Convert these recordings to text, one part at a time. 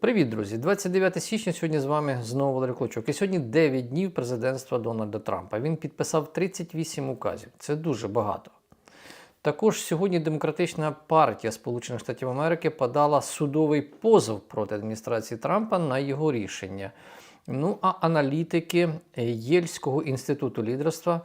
Привіт, друзі! 29 січня сьогодні з вами знову Валерій Клочок. І сьогодні 9 днів президентства Дональда Трампа. Він підписав 38 указів. Це дуже багато. Також сьогодні Демократична партія Сполучених Штатів Америки подала судовий позов проти адміністрації Трампа на його рішення. Ну а аналітики Єльського інституту лідерства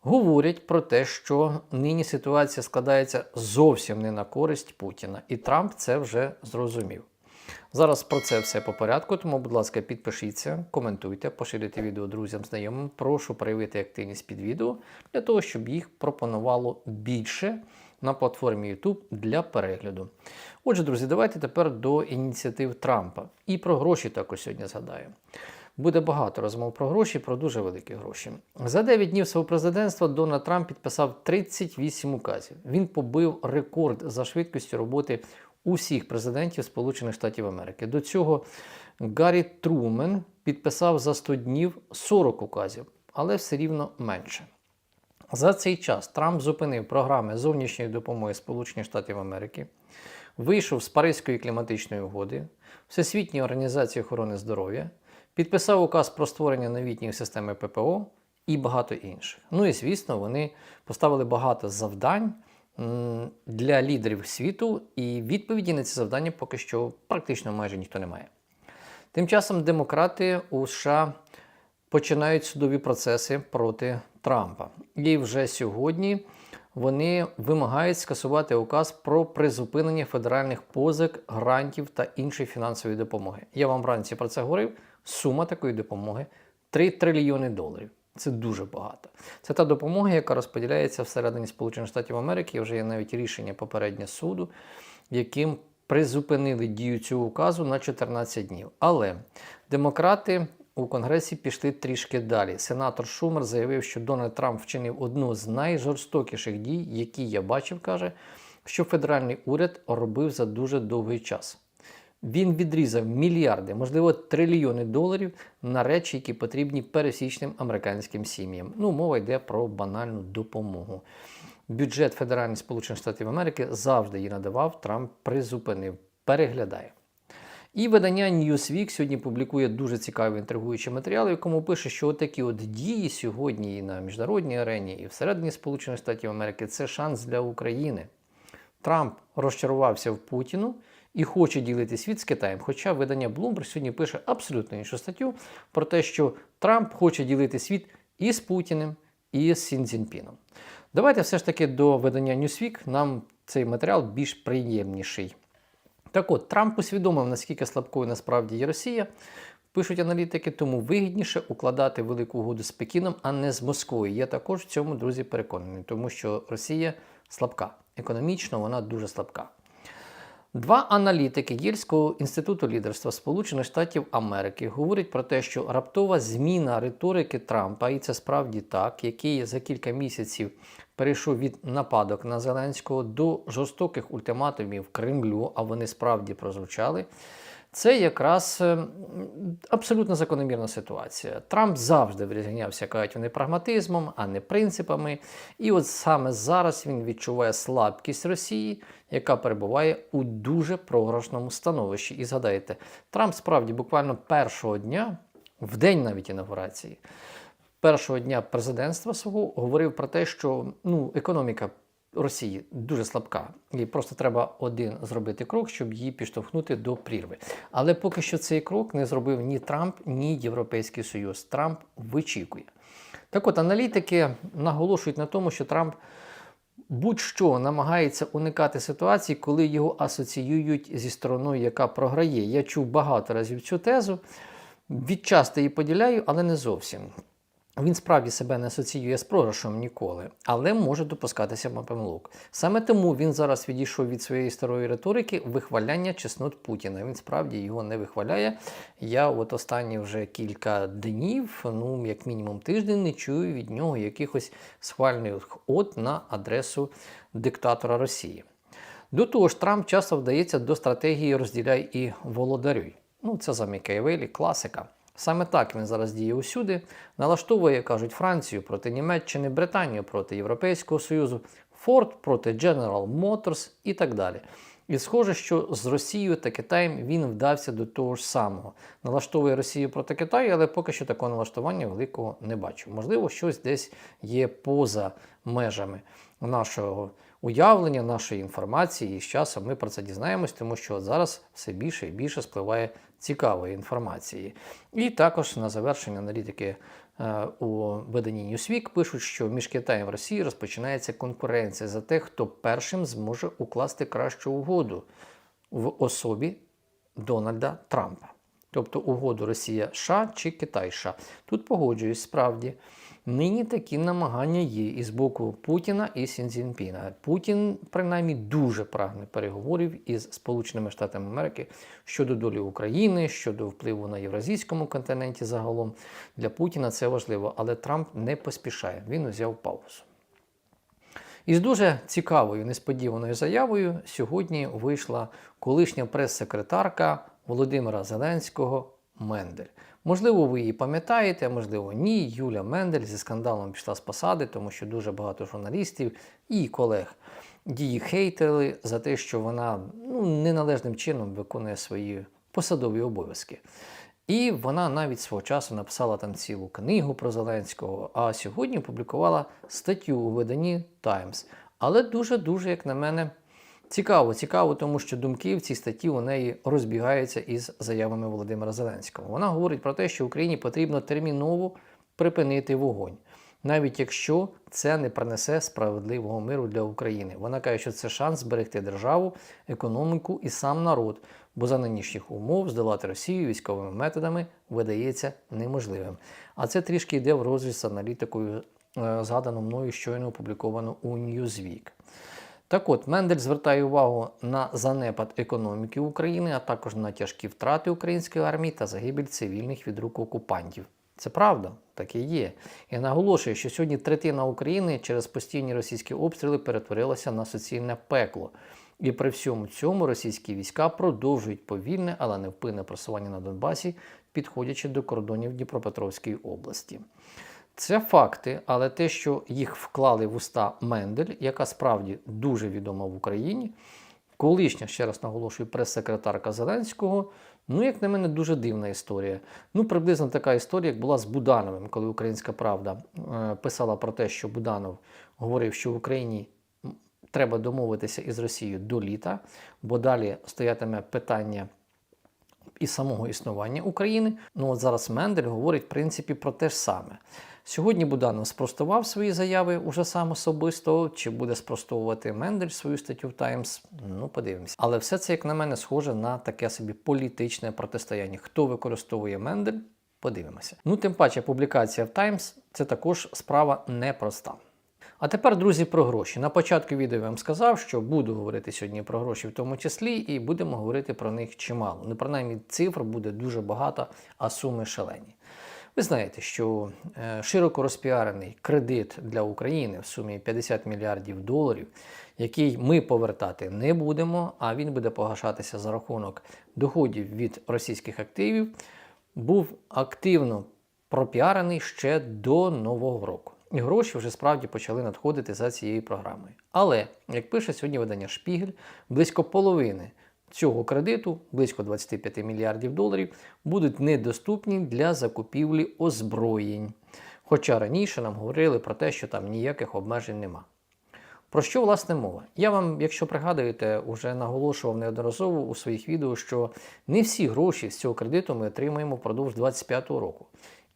говорять про те, що нині ситуація складається зовсім не на користь Путіна, і Трамп це вже зрозумів. Зараз про це все по порядку, тому, будь ласка, підпишіться, коментуйте, поширюйте відео друзям, знайомим. Прошу проявити активність під відео для того, щоб їх пропонувало більше на платформі YouTube для перегляду. Отже, друзі, давайте тепер до ініціатив Трампа. І про гроші також сьогодні згадаю. Буде багато розмов про гроші, про дуже великі гроші. За 9 днів свого президентства Дональд Трамп підписав 38 указів. Він побив рекорд за швидкістю роботи усіх президентів Сполучених Штатів Америки. До цього Гаррі Трумен підписав за 100 днів 40 указів, але все рівно менше. За цей час Трамп зупинив програми зовнішньої допомоги Сполучених Штатів Америки, вийшов з Паризької кліматичної угоди, Всесвітньої організації охорони здоров'я, підписав указ про створення новітньої системи ППО і багато інших. Ну і звісно, вони поставили багато завдань для лідерів світу, і відповіді на ці завдання поки що практично майже ніхто не має. Тим часом демократи у США починають судові процеси проти Трампа. І вже сьогодні вони вимагають скасувати указ про призупинення федеральних позик, грантів та іншої фінансової допомоги. Я вам вранці про це говорив. Сума такої допомоги 3 трильйони доларів. Це дуже багато. Це та допомога, яка розподіляється всередині Сполучених Штатів Америки. Вже є навіть рішення попереднє суду, яким призупинили дію цього указу на 14 днів. Але демократи у Конгресі пішли трішки далі. Сенатор Шумер заявив, що Дональд Трамп вчинив одну з найжорстокіших дій, які я бачив, каже, що федеральний уряд робив за дуже довгий час. Він відрізав мільярди, можливо, трильйони доларів на речі, які потрібні пересічним американським сім'ям. Ну, мова йде про банальну допомогу. Бюджет Федеральних Сполучених Штатів Америки завжди її надавав, Трамп призупинив, переглядає. І видання Newsweek сьогодні публікує дуже цікаві інтригуючі матеріали, в якому пише, що отакі от дії сьогодні і на міжнародній арені, і всередині Сполучених Штатів Америки це шанс для України. Трамп розчарувався в Путіну і хоче ділити світ з Китаєм. Хоча видання Bloomberg сьогодні пише абсолютно іншу статтю про те, що Трамп хоче ділити світ і з Путіним, і з Сін Цзіньпіном. Давайте все ж таки до видання Newsweek. Нам цей матеріал більш приємніший. Так от, Трамп усвідомив, наскільки слабкою насправді є Росія. Пишуть аналітики, тому вигідніше укладати велику угоду з Пекіном, а не з Москвою. Я також в цьому, друзі, переконаний, тому що Росія слабка. Економічно вона дуже слабка. Два аналітики Єльського інституту лідерства Сполучених Штатів Америки говорять про те, що раптова зміна риторики Трампа, і це справді так, який за кілька місяців перейшов від нападок на Зеленського до жорстоких ультиматумів Кремлю, а вони справді прозвучали. Це якраз е, абсолютно закономірна ситуація. Трамп завжди вирізнявся, кажуть вони прагматизмом, а не принципами. І от саме зараз він відчуває слабкість Росії, яка перебуває у дуже програшному становищі. І згадайте, Трамп справді буквально першого дня, в день навіть інаугурації, першого дня президентства свого говорив про те, що ну, економіка Росії дуже слабка, і просто треба один зробити крок, щоб її підштовхнути до прірви. Але поки що цей крок не зробив ні Трамп, ні Європейський Союз. Трамп вичікує. Так от аналітики наголошують на тому, що Трамп будь-що намагається уникати ситуації, коли його асоціюють зі стороною, яка програє. Я чув багато разів цю тезу. Відчасто її поділяю, але не зовсім. Він справді себе не асоціює з програшем ніколи, але може допускатися помилок. Саме тому він зараз відійшов від своєї старої риторики вихваляння чеснот Путіна. Він справді його не вихваляє. Я от останні вже кілька днів, ну як мінімум тиждень, не чую від нього якихось схвальних от на адресу диктатора Росії. До того ж, Трамп часто вдається до стратегії розділяй і володарюй. Ну, це за Мікаєвелі, класика. Саме так він зараз діє усюди, налаштовує, кажуть, Францію проти Німеччини, Британію проти Європейського Союзу, Форд проти General Motors і так далі. І схоже, що з Росією та Китаєм він вдався до того ж самого. Налаштовує Росію проти Китаю, але поки що такого налаштування великого не бачу. Можливо, щось десь є поза межами нашого уявлення, нашої інформації. І з часом ми про це дізнаємось, тому що от зараз все більше і більше спливає цікавої інформації. І також на завершення аналітики е, у виданні Newsweek пишуть, що між Китаєм і Росією розпочинається конкуренція за те, хто першим зможе укласти кращу угоду в особі Дональда Трампа. Тобто угоду Росія США чи Китай США. Тут погоджуюсь справді. Нині такі намагання є і з боку Путіна і Сінзінпіна. Путін, принаймні, дуже прагне переговорів із Сполученими Штатами Америки щодо долі України, щодо впливу на євразійському континенті загалом. Для Путіна це важливо, але Трамп не поспішає. Він узяв паузу. Із дуже цікавою несподіваною заявою сьогодні вийшла колишня прес-секретарка Володимира Зеленського Мендель. Можливо, ви її пам'ятаєте, а можливо, ні. Юля Мендель зі скандалом пішла з посади, тому що дуже багато журналістів і колег її хейтили за те, що вона ну, неналежним чином виконує свої посадові обов'язки. І вона навіть свого часу написала там цілу книгу про Зеленського, а сьогодні опублікувала статтю у виданні Times. Але дуже-дуже, як на мене, цікаво. Цікаво, тому що думки в цій статті у неї розбігаються із заявами Володимира Зеленського. Вона говорить про те, що Україні потрібно терміново припинити вогонь. Навіть якщо це не принесе справедливого миру для України. Вона каже, що це шанс зберегти державу, економіку і сам народ, бо за нинішніх умов здолати Росію військовими методами видається неможливим. А це трішки йде в розріз з аналітикою, е, згадано мною щойно опубліковано у Newsweek. Так от, Мендель звертає увагу на занепад економіки України, а також на тяжкі втрати української армії та загибель цивільних від рук окупантів. Це правда, так і є. І наголошує, що сьогодні третина України через постійні російські обстріли перетворилася на суцільне пекло. І при всьому цьому російські війська продовжують повільне, але невпинне просування на Донбасі, підходячи до кордонів Дніпропетровської області. Це факти, але те, що їх вклали в уста Мендель, яка справді дуже відома в Україні, колишня, ще раз наголошую, прес-секретарка Зеленського, ну, як на мене, дуже дивна історія. Ну, приблизно така історія, як була з Будановим, коли Українська Правда е, писала про те, що Буданов говорив, що в Україні треба домовитися із Росією до літа, бо далі стоятиме питання і самого існування України. Ну от зараз Мендель говорить в принципі про те ж саме. Сьогодні Буданов спростував свої заяви уже сам особисто. Чи буде спростовувати Мендель свою статтю в Таймс? Ну, подивимося. Але все це, як на мене, схоже на таке собі політичне протистояння. Хто використовує Мендель? Подивимося. Ну, тим паче, публікація в Таймс це також справа непроста. А тепер, друзі, про гроші. На початку відео я вам сказав, що буду говорити сьогодні про гроші в тому числі, і будемо говорити про них чимало. Ну, принаймні, цифр буде дуже багато, а суми шалені. Ви знаєте, що е, широко розпіарений кредит для України в сумі 50 мільярдів доларів, який ми повертати не будемо, а він буде погашатися за рахунок доходів від російських активів, був активно пропіарений ще до Нового року. І гроші вже справді почали надходити за цією програмою. Але, як пише сьогодні видання Шпігель, близько половини цього кредиту, близько 25 мільярдів доларів, будуть недоступні для закупівлі озброєнь. Хоча раніше нам говорили про те, що там ніяких обмежень нема. Про що власне мова? Я вам, якщо пригадуєте, вже наголошував неодноразово у своїх відео, що не всі гроші з цього кредиту ми отримаємо впродовж 2025 року.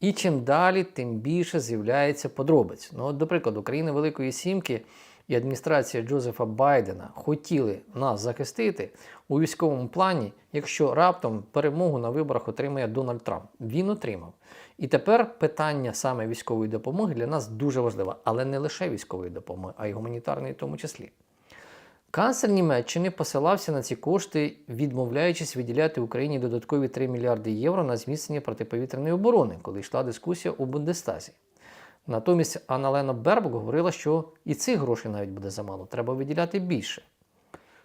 І чим далі, тим більше з'являється подробиць. Ну, от, до прикладу, країни Великої Сімки і адміністрація Джозефа Байдена хотіли нас захистити у військовому плані, якщо раптом перемогу на виборах отримає Дональд Трамп. Він отримав. І тепер питання саме військової допомоги для нас дуже важливе, але не лише військової допомоги, а й гуманітарної в тому числі. Канцлер Німеччини посилався на ці кошти, відмовляючись виділяти Україні додаткові 3 мільярди євро на зміцнення протиповітряної оборони, коли йшла дискусія у Бундестазі. Натомість Анна-Лена Бербок говорила, що і цих грошей навіть буде замало, треба виділяти більше.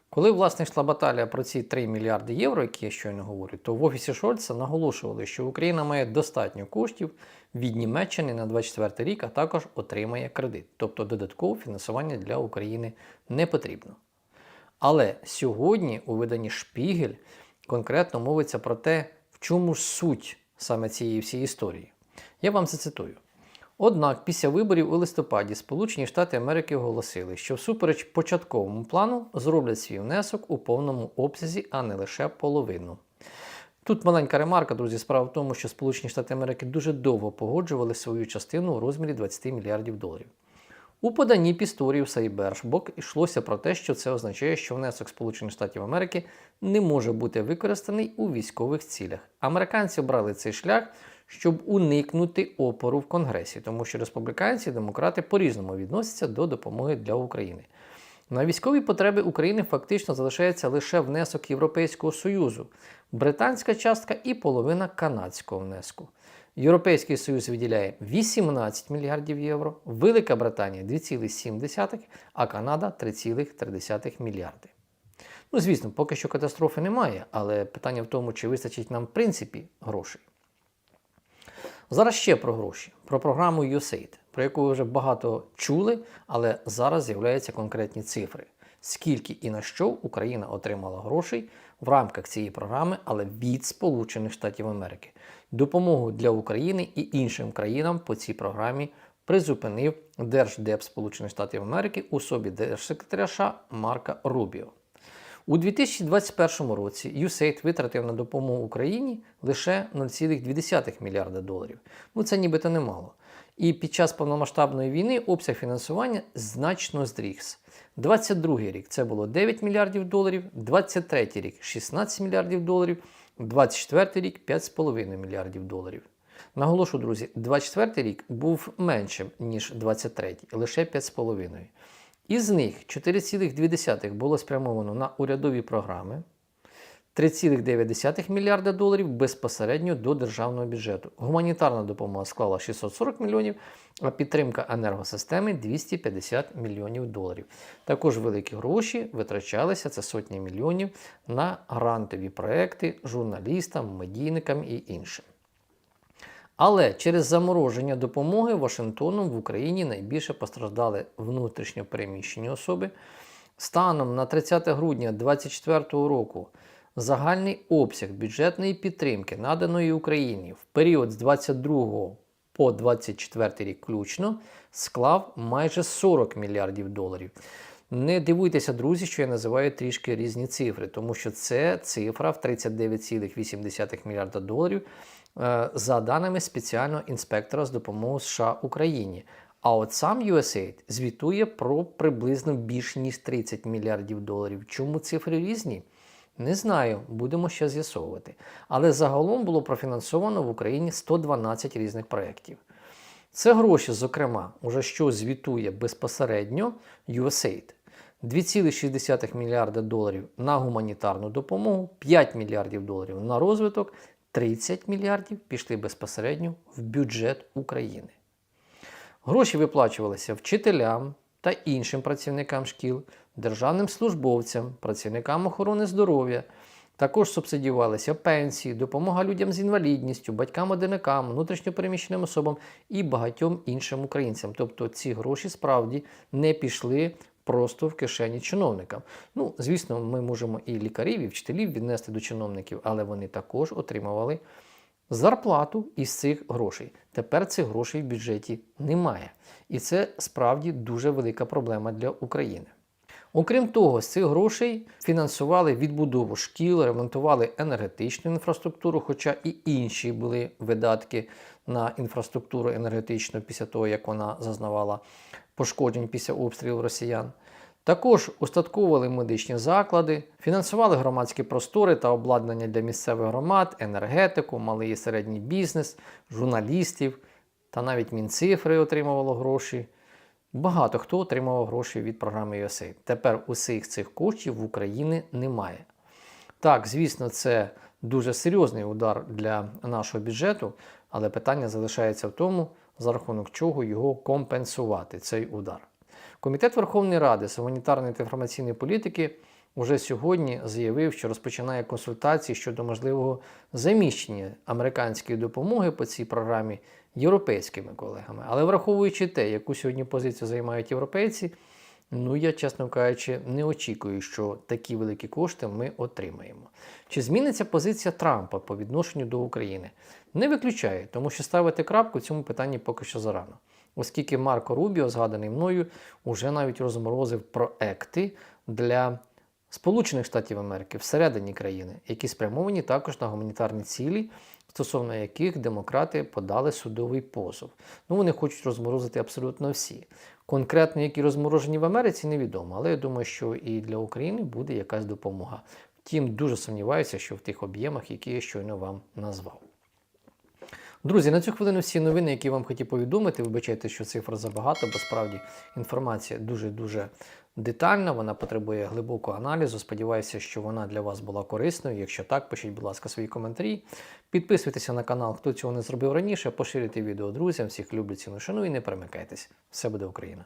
Коли власне йшла баталія про ці 3 мільярди євро, які я щойно говорю, то в офісі Шольца наголошували, що Україна має достатньо коштів від Німеччини на 24 рік, а також отримає кредит. Тобто додаткове фінансування для України не потрібно. Але сьогодні у виданні Шпігель конкретно мовиться про те, в чому ж суть саме цієї всієї історії. Я вам зацитую. Однак після виборів у листопаді Сполучені Штати Америки оголосили, що всупереч початковому плану зроблять свій внесок у повному обсязі, а не лише половину. Тут маленька ремарка, друзі. Справа в тому, що Сполучені Штати Америки дуже довго погоджували свою частину у розмірі 20 мільярдів доларів. У поданні Пісторію Сайбершбок йшлося про те, що це означає, що внесок Сполучених Штатів Америки не може бути використаний у військових цілях. Американці обрали цей шлях, щоб уникнути опору в Конгресі, тому що республіканці і демократи по-різному відносяться до допомоги для України. На військові потреби України фактично залишається лише внесок Європейського Союзу, британська частка і половина канадського внеску. Європейський Союз виділяє 18 мільярдів євро, Велика Британія 2,7, а Канада 3,3 мільярди. Ну, звісно, поки що катастрофи немає, але питання в тому, чи вистачить нам в принципі грошей. Зараз ще про гроші, про програму USAID, про яку ви вже багато чули, але зараз з'являються конкретні цифри. Скільки і на що Україна отримала грошей в рамках цієї програми, але від Сполучених Штатів Америки. Допомогу для України і іншим країнам по цій програмі призупинив Держдеп Сполучених Штатів Америки у собі держсекретаря США Марка Рубіо. У 2021 році USAID витратив на допомогу Україні лише 0,2 мільярда доларів. Ну це нібито немало. І під час повномасштабної війни обсяг фінансування значно зріс. 22 рік це було 9 мільярдів доларів, 23 рік 16 мільярдів доларів, 24 рік 5,5 мільярдів доларів. Наголошу, друзі, 24 рік був меншим, ніж 23, лише 5,5. Із них 4,2 було спрямовано на урядові програми, 3,9 мільярда доларів безпосередньо до державного бюджету. Гуманітарна допомога склала 640 мільйонів, а підтримка енергосистеми 250 мільйонів доларів. Також великі гроші витрачалися це сотні мільйонів на грантові проекти журналістам, медійникам і іншим. Але через замороження допомоги Вашингтоном в Україні найбільше постраждали внутрішньо переміщені особи. Станом на 30 грудня 2024 року загальний обсяг бюджетної підтримки, наданої Україні в період з 22 по 24 рік включно, склав майже 40 мільярдів доларів. Не дивуйтеся, друзі, що я називаю трішки різні цифри, тому що це цифра в 39,8 мільярда доларів за даними спеціального інспектора з допомоги США Україні. А от сам USAID звітує про приблизно більш ніж 30 мільярдів доларів. Чому цифри різні? Не знаю, будемо ще з'ясовувати. Але загалом було профінансовано в Україні 112 різних проєктів. Це гроші, зокрема, уже що звітує безпосередньо USAID. 2,6 мільярда доларів на гуманітарну допомогу, 5 мільярдів доларів на розвиток, 30 мільярдів пішли безпосередньо в бюджет України. Гроші виплачувалися вчителям та іншим працівникам шкіл, державним службовцям, працівникам охорони здоров'я. Також субсидіювалися пенсії, допомога людям з інвалідністю, батькам-одинакам, внутрішньопереміщеним особам і багатьом іншим українцям. Тобто ці гроші справді не пішли просто в кишені чиновникам. Ну, звісно, ми можемо і лікарів, і вчителів віднести до чиновників, але вони також отримували зарплату із цих грошей. Тепер цих грошей в бюджеті немає. І це справді дуже велика проблема для України. Окрім того, з цих грошей фінансували відбудову шкіл, ремонтували енергетичну інфраструктуру, хоча і інші були видатки на інфраструктуру енергетичну після того, як вона зазнавала пошкоджень після обстрілів росіян. Також устатковували медичні заклади, фінансували громадські простори та обладнання для місцевих громад, енергетику, малий і середній бізнес, журналістів та навіть Мінцифри отримувало гроші. Багато хто отримував гроші від програми USAID. Тепер усіх цих коштів в Україні немає. Так, звісно, це дуже серйозний удар для нашого бюджету, але питання залишається в тому, за рахунок чого його компенсувати, цей удар. Комітет Верховної Ради з гуманітарної та інформаційної політики уже сьогодні заявив, що розпочинає консультації щодо можливого заміщення американської допомоги по цій програмі європейськими колегами. Але враховуючи те, яку сьогодні позицію займають європейці, Ну, я, чесно кажучи, не очікую, що такі великі кошти ми отримаємо. Чи зміниться позиція Трампа по відношенню до України? Не виключаю, тому що ставити крапку в цьому питанні поки що зарано. Оскільки Марко Рубіо, згаданий мною, уже навіть розморозив проекти для Сполучених Штатів Америки всередині країни, які спрямовані також на гуманітарні цілі, стосовно яких демократи подали судовий позов. Ну, вони хочуть розморозити абсолютно всі. Конкретно, які розморожені в Америці, невідомо, але я думаю, що і для України буде якась допомога. Втім, дуже сумніваюся, що в тих об'ємах, які я щойно вам назвав. Друзі, на цю хвилину всі новини, які вам хотів повідомити. Вибачайте, що цифр забагато, бо справді інформація дуже-дуже детальна, вона потребує глибокого аналізу. Сподіваюся, що вона для вас була корисною. Якщо так, пишіть, будь ласка, свої коментарі. Підписуйтеся на канал, хто цього не зробив раніше, поширюйте відео друзям. Всіх люблю, ціну, шану і не перемикайтесь. Все буде Україна!